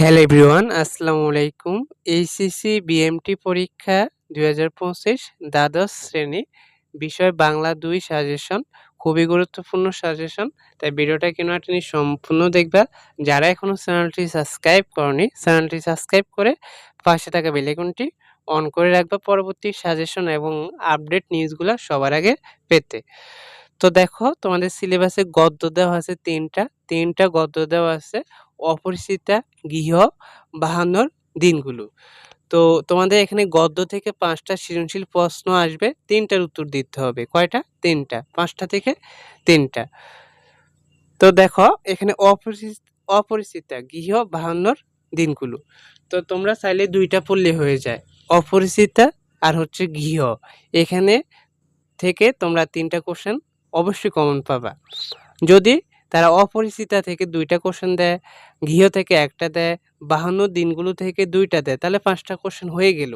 Hello everyone আসসালামু আলাইকুম HSC BMT পরীক্ষা দুই হাজার পঁচিশ দ্বাদশ শ্রেণি বিষয় বাংলা দুই সাজেশন খুবই গুরুত্বপূর্ণ সাজেশন তাই ভিডিওটা কেন আপনি সম্পূর্ণ দেখবা। যারা এখনও চ্যানেলটি সাবস্ক্রাইব করনি, চ্যানেলটি সাবস্ক্রাইব করে পাশে থাকা বেলাইকনটি অন করে রাখবা পরবর্তী সাজেশন এবং আপডেট নিউজগুলো সবার আগে পেতে। তো দেখো, তোমাদের সিলেবাসে গদ্য দেওয়া আছে তিনটা তিনটা গদ্য দেওয়া আছে। অপরিচিতা গৃহ বাহান্নর দিনগুলো। তো তোমাদের এখানে গদ্য থেকে পাঁচটা সৃজনশীল প্রশ্ন আসবে, তিনটার উত্তর দিতে হবে। কয়টা? তিনটা। পাঁচটা থেকে তিনটা। তো দেখো, এখানে অপরিচিত অপরিচিতা গৃহ বাহান্নর দিনগুলো। তো তোমরা চাইলে দুইটা পড়লে হয়ে যায়। অপরিচিতা আর হচ্ছে গৃহ। এখানে থেকে তোমরা তিনটা কোশ্চেন অবশ্যই কমন পাবা। যদি তারা অপরিচিতা থেকে দুইটা কোশ্চেন দেয়, গৃহ থেকে একটা দেয়, বাহান্ন দিনগুলো থেকে দুইটা দেয়। তাহলে পাঁচটা কোশ্চেন হয়ে গেল।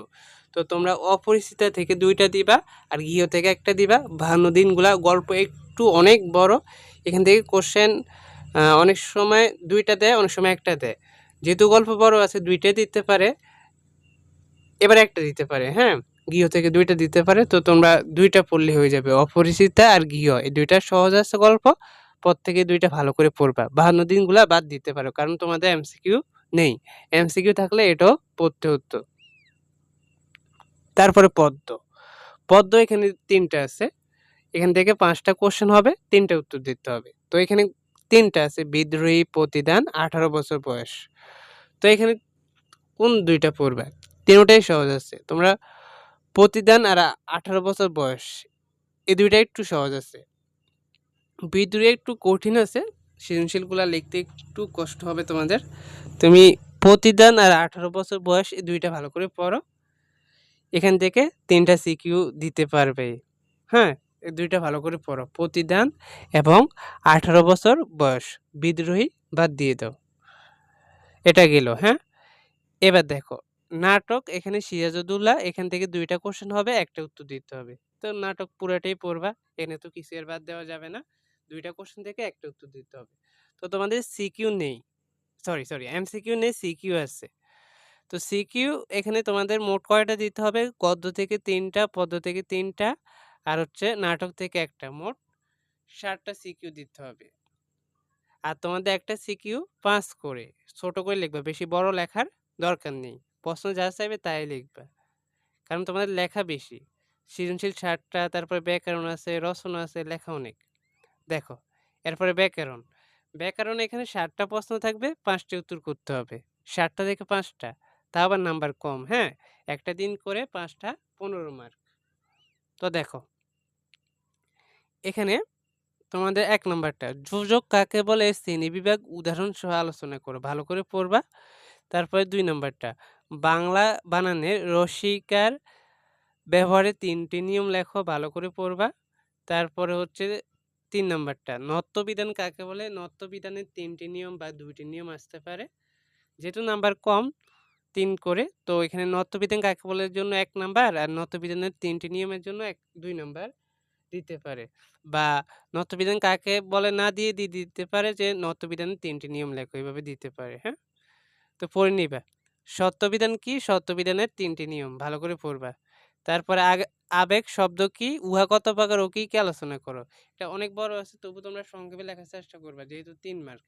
তো তোমরা অপরিচিতা থেকে দুইটা দিবা আর গৃহ থেকে একটা দিবা। বাহান্ন দিনগুলা গল্প একটু অনেক বড়। এখান থেকে কোশ্চেন অনেক সময় দুইটা দেয়, অনেক সময় একটা দেয়। যেহেতু গল্প বড় আছে, দুইটা দিতে পারে, এবার একটা দিতে পারে হ্যাঁ? গৃহ থেকে দুইটা দিতে পারে, তো তোমরা দুইটা পড়লে হয়ে যাবে। অপরিচিতা আর গৃহ, এই দুইটা সহজ আছে গল্প। প্রত্যেকে দুইটা ভালো করে পড়বা। বাহান্ন দিনগুলা বাদ দিতে পারো, কারণ তোমাদের এমসিকিউ নেই। এমসিকিউ থাকলে এটাও পড়তে হতো। তারপরে পদ্ম। পদ্ম এখানে তিনটা আছে। এখান থেকে পাঁচটা কোশ্চেন হবে, তিনটা উত্তর দিতে হবে। তো এখানে তিনটা আছে, বিদ্রোহী প্রতিদান, আঠারো বছর বয়স। তো এখানে কোন দুইটা পড়বে? তিনটাই সহজ আছে। তোমরা প্রতিদান আর আঠারো বছর বয়স এই দুইটা একটু সহজ আছে। বিদ্রোহী একটু কঠিন আছে, সৃজনশীলগুলো লিখতে একটু কষ্ট হবে তোমাদের। তুমি প্রতিদান আর আঠারো বছর বয়স এই দুইটা ভালো করে পড়ো। এখান থেকে তিনটা সিকিউ দিতে পারবে। হ্যাঁ এই দুইটা ভালো করে পড়ো। প্রতিদান এবং আঠারো বছর বয়স, বিদ্রোহী বাদ দিয়ে দাও। এটা গেল হ্যাঁ? এবার দেখো, নাটক এখানে সিরাজউদ্দৌলা, এখান থেকে দুইটা কোশ্চেন হবে, একটা উত্তর দিতে হবে। তো নাটক পুরাটাই পড়বা এখানে তো কিছু বাদ দেওয়া যাবে না। দুইটা কোশ্চেন থেকে একটা উত্তর দিতে হবে। তো তোমাদের সিকিউ নেই। সরি সরি এম সিকিউ নেই সিকিউ আছে। তো সিকিউ এখানে তোমাদের মোট কয়টা দিতে হবে? গদ্য থেকে তিনটা, পদ্য থেকে তিনটা, আর হচ্ছে নাটক থেকে একটা। মোট ষাটটা সিকিউ দিতে হবে। আর তোমাদের একটা সিকিউ পাঁচ করে। ছোট করে লিখবা, বেশি বড় লেখার দরকার নেই। প্রশ্ন যা চাইবে তাই লিখবা। কারণ তোমাদের লেখা বেশি। সৃজনশীল ষাটটা তারপরে ব্যাকরণ আছে, রচনা আছে, লেখা অনেক। দেখো, এরপরে ব্যাকরণ। ব্যাকরণ এখানে ষাটটা প্রশ্ন থাকবে, পাঁচটি উত্তর করতে হবে। ষাটটা থেকে পাঁচটা, তা আবার নাম্বার কম হ্যাঁ? একটা দিন করে পাঁচটা পনেরো মার্ক তো দেখো, এখানে তোমাদের এক নম্বরটা, যোজক কাকে বলে? শ্রেণি বিভাগ উদাহরণ সহ আলোচনা করো, ভালো করে পড়বা। তারপরে দুই নম্বরটা, বাংলা বানানের রসিকার ব্যবহারে তিনটি নিয়ম লেখো, ভালো করে পড়বা। তারপরে হচ্ছে তিন নম্বরটা। নত্যবিধান কাকে বলে? নত্যবিধানের তিনটি নিয়ম বা দুইটি নিয়ম আসতে পারে। যেহেতু নাম্বার কম, তিন করে, তো এখানে নত্যবিধান কাকে বলে জন্য এক নাম্বার আর নত্যবিধানের তিনটি নিয়মের জন্য এক, দুই নাম্বার দিতে পারে। বা নত্যবিধান কাকে বলে না দিয়ে দিয়ে দিতে পারে যে নত্যবিধানের তিনটি নিয়ম লেখো এইভাবে দিতে পারে হ্যাঁ? তো পড়ে নিবা। সত্যবিধান কি? সত্যবিধানের তিনটি নিয়ম, ভালো করে পড়বা। তারপরে আবেগ শব্দ কি উহা কত প্রকার ও কি আলোচনা করো। এটা অনেক বড় আছে, তবু তোমরা সংক্ষেপে লেখার চেষ্টা করবে, যেহেতু তিন মার্ক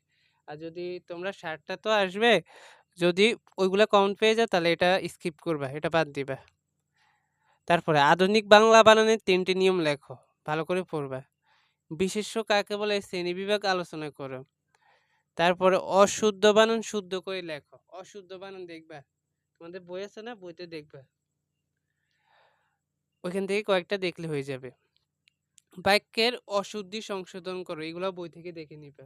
আর যদি তোমরা ষাটটা তো আসবে, যদি ওইগুলা কমন পেয়ে যাও, তাহলে এটা স্কিপ করবা, এটা বাদ দিবা। তারপরে আধুনিক বাংলা বানানের তিনটি নিয়ম লেখো, ভালো করে পড়বা। বিশেষ্য কাকে বলে, শ্রেণি বিভাগ আলোচনা করো। তারপরে অশুদ্ধ বানান শুদ্ধ করে লেখো। অশুদ্ধ বানান দেখবা, তোমাদের বই আছে না? বইতে দেখবা। ওইখান থেকে কয়েকটা দেখলে হয়ে যাবে। বাক্যের অশুদ্ধি সংশোধন করো, এগুলো বই থেকে দেখে নিবে।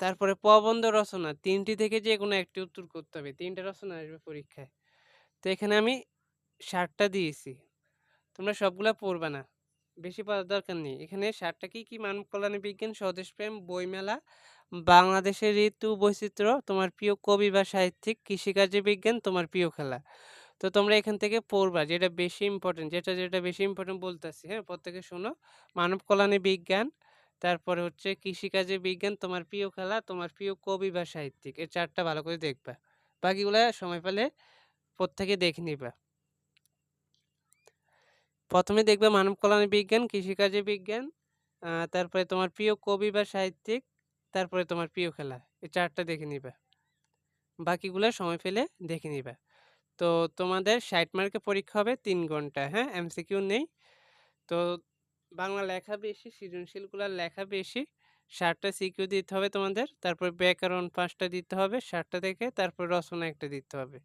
তারপরে প্রবন্ধ রচনা, তিনটি থেকে যে কোনো একটি উত্তর করতে হবে, তিনটা রচনা আসবে পরীক্ষায়। তো এখানে আমি ষাটটা দিয়েছি। তোমরা সবগুলা পড়বে না, বেশি পড়ার দরকার নেই। এখানে ষাটটা কি কি মানব কল্যাণী বিজ্ঞান স্বদেশপ্রেম বইমেলা, বাংলাদেশের ঋতু বৈচিত্র্য, তোমার প্রিয় কবি বা সাহিত্যিক, কৃষিকার্য বিজ্ঞান, তোমার প্রিয় খেলা। তো তোমরা এখান থেকে পড়বা। যেটা বেশি ইম্পর্টেন্ট যেটা যেটা বেশি ইম্পর্টেন্ট বলতেছি হ্যাঁ? প্রত্যেকে শোনো। মানব কল্যাণী বিজ্ঞান, তারপরে হচ্ছে কৃষিকাজে বিজ্ঞান, তোমার প্রিয় খেলা, তোমার প্রিয় কবি বা সাহিত্যিক। এই চারটা ভালো করে দেখবা। বাকিগুলো সময় পেলে প্রত্যেকে দেখে নিবা। প্রথমে দেখবে মানব কল্যাণ বিজ্ঞান, কৃষিকাজে বিজ্ঞান তারপরে তোমার প্রিয় কবি বা সাহিত্যিক, তারপরে তোমার প্রিয় খেলা। এই চারটা দেখে নিবা। বাকিগুলো সময় পেলে দেখে নিবা। তো তোমাদের ষাট মার্কের পরীক্ষা হবে তিন ঘণ্টা হ্যাঁ? এমসিকিউ নেই। তো বাংলা লেখা বেশি সৃজনশীলগুলোর লেখা বেশি। ষাটটা সিকিউ দিতে হবে তোমাদের, তারপর ব্যাকরণ পাঁচটা দিতে হবে, ষাটটা থেকে তারপর রচনা একটা দিতে হবে।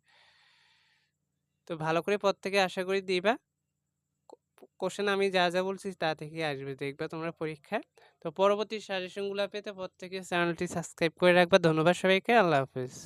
তো ভালো করে প্রত্যেকে আশা করি দিবা। কোশ্চেন আমি যা যা বলছি তা থেকে আসবে, দেখবা তোমরা পরীক্ষায়। তো পরবর্তী সাজেশনগুলো পেতে প্রত্যেকে চ্যানেলটি সাবস্ক্রাইব করে রাখবা। ধন্যবাদ সবাইকে, আল্লাহ হাফিজ।